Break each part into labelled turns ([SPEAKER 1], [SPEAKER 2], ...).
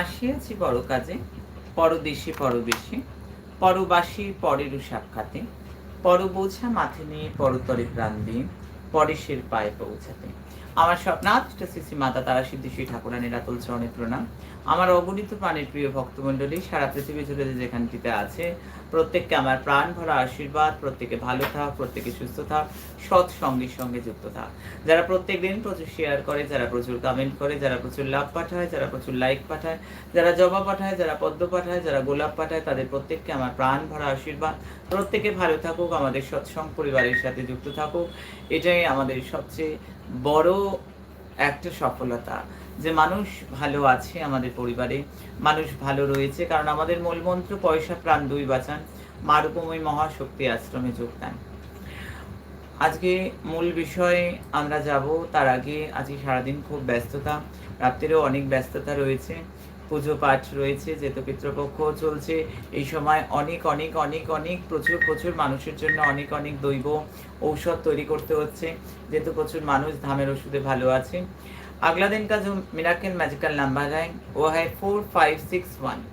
[SPEAKER 1] আসিয়াছি বড় কাজে পরদেশে পরবেশে, পরবাসী পরেরও সাক্ষাতে পর বোঝা মাথে নিয়ে পরতরে প্রাণ দিয়ে পরেশের পায়ে পৌঁছাতে। আমার স্বপ্নাথ শ্রী শ্রী মাতা তারা সিদ্ধেশ্বরী ঠাকুরানের আতল চরণে প্রণাম। আমার অগণিত প্রাণের প্রিয় ভক্তমণ্ডলী, সারা পৃথিবী জুড়ে যেখানটিতে আছে, প্রত্যেককে আমার প্রাণ ভরা আশীর্বাদ, প্রত্যেকে ভালো থাক, প্রত্যেকে সুস্থ থাক, সৎ সঙ্গীর সঙ্গে যুক্ত থাক। যারা প্রত্যেক দিন প্রচুর শেয়ার করে, যারা প্রচুর কমেন্ট করে, যারা প্রচুর লাভ পাঠায়, যারা প্রচুর লাইক পাঠায়, যারা জবা পাঠায়, যারা পদ্ম পাঠায়, যারা গোলাপ পাঠায়, তাদের প্রত্যেককে আমার প্রাণ ভরা আশীর্বাদ। প্রত্যেকে ভালো থাকুক, আমাদের সৎসঙ্গ পরিবারের সাথে যুক্ত থাকুক। এটাই আমাদের সবচেয়ে বড় একটা সফলতা। যে মানুষ ভালো আছে আমাদের পরিবারে, মানুষ ভালো রয়েছে, কারণ আমাদের মূলমন্ত্র পয়সা, প্রাণ দুই বাঁচান, মারুপময় মহাশক্তি আশ্রমে যোগদান। আজকে মূল বিষয়ে আমরা যাব, তার আগে আজকে সারাদিন খুব ব্যস্ততা, রাত্রেও অনেক ব্যস্ততা রয়েছে, পুজো পাঠ রয়েছে, যেহেতু পিতৃপক্ষ চলছে, এই সময় অনেক অনেক অনেক অনেক, প্রচুর প্রচুর মানুষের জন্য অনেক অনেক দৈব ঔষধ তৈরি করতে হচ্ছে, যেহেতু প্রচুর মানুষ ধামের ওষুধে ভালো আছে। अगला दिन का जो मिराकल मैजिकल नंबर है, वो है four five six one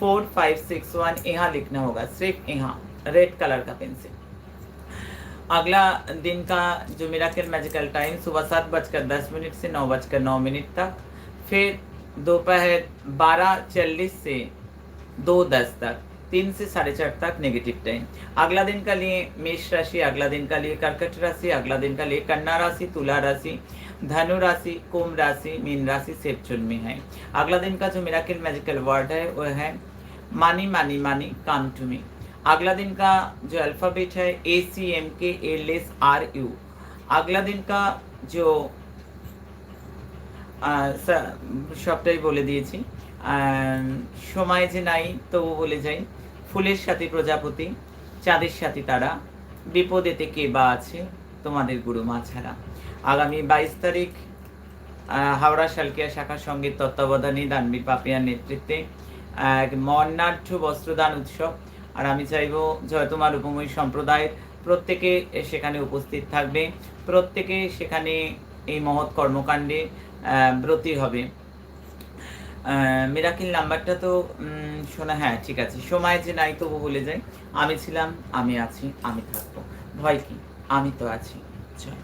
[SPEAKER 1] four five six one यहाँ लिखना होगा, सिर्फ़ यहाँ रेड कलर का पेंसिल अगला दिन का जो मिराकल मैजिकल टाइम सुबह सात बजकर दस मिनट से नौ बजकर नौ मिनट तक. फिर दोपहर बारह चालीस से दो दस तक. तीन से साढ़े चार तक नेगेटिव टाइम अगला दिन का लिए मेष राशि अगला दिन का लिए कर्कट राशि अगला दिन का लिए कन्या राशि तुला राशि धनु राशि कुंभ राशि मीन राशि सेप्चुन में है अगला दिन का जो मिराकल मैजिकल वर्ड है वो है मानी मानी मानी कम टू मी अगला दिन का जो अल्फाबेट है A C M K L S R U अगला दिन का जो আহ, সা- সবটাই বলে দিয়েছি আহ, সময় যে নাই তবু বলে যাই ফুলের সাথে প্রজাপতি, চাঁদের সাথে তারা বিপদেতে কে বা আছে তোমাদের গুরু মা ছাড়া আগামী বাইশ তারিখ হাওড়া শালকিয়া শাখা সংগীত তত্ত্বাবধানে দানবীর পাপিয়ার নেতৃত্বে, এক মর্নাঢ্য বস্ত্রদান উৎসব। আর আমি চাইব জয়তমার উপময় সম্প্রদায়ের প্রত্যেকে সেখানে উপস্থিত থাকবে, প্রত্যেকে সেখানে এই মহৎ কর্মকাণ্ডে ব্রতী হবে। মিরাকিল নাম্বারটা তো শোনা হ্যাঁ ঠিক আছে। সময় যে নাই তবু বলে যাই। আমি ছিলাম, আমি আছি, আমি থাকব। ভয় কি? আমি তো আছি। জয়